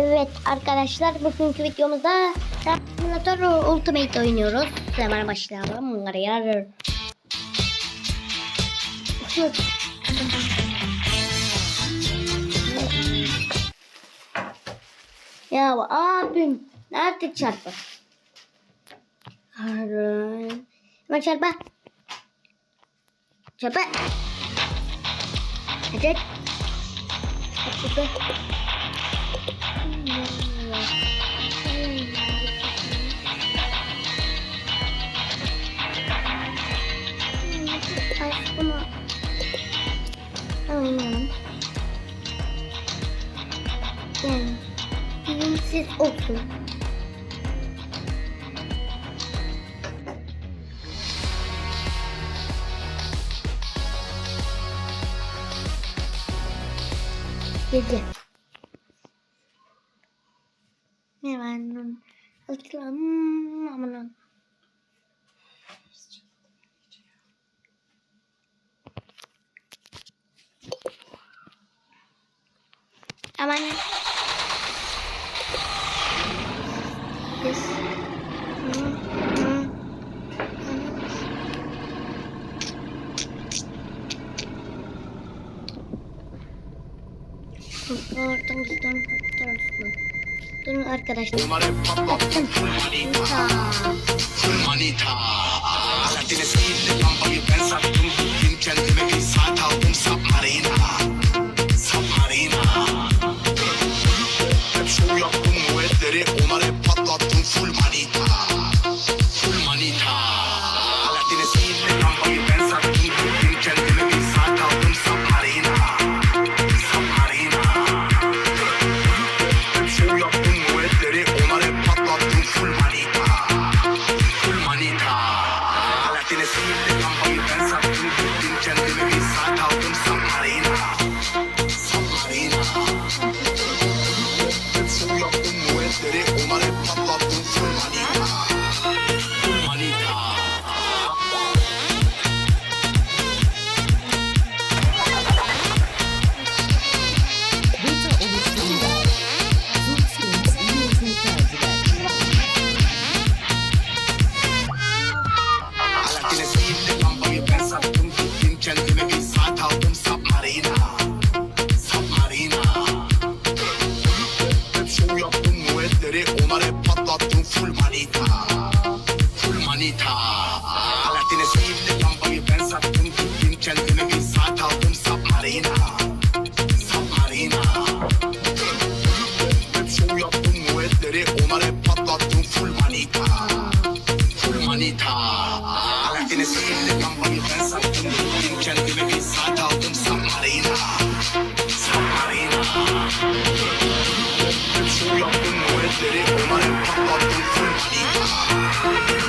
Evet arkadaşlar bugünkü videomuzda Dark Simulator Ultimate oynuyoruz. Hemen başlayalım. Bunları yarar. Ya abim nerede çarpı? Hemen çarpı. Çarpı. Evet. Çarpı. Yani bilinçsiz olsun. Yedi. Açıklamam. Aman. Yes. Oradan bizden fotoğraf mı? Durun arkadaşlar. Bunlar hep patlattım. Manita. Manita. Aladdin'e değil de lambayı ben sattım. Bugün kendime bir saat aldım. Gözleri umarım patlattın fınç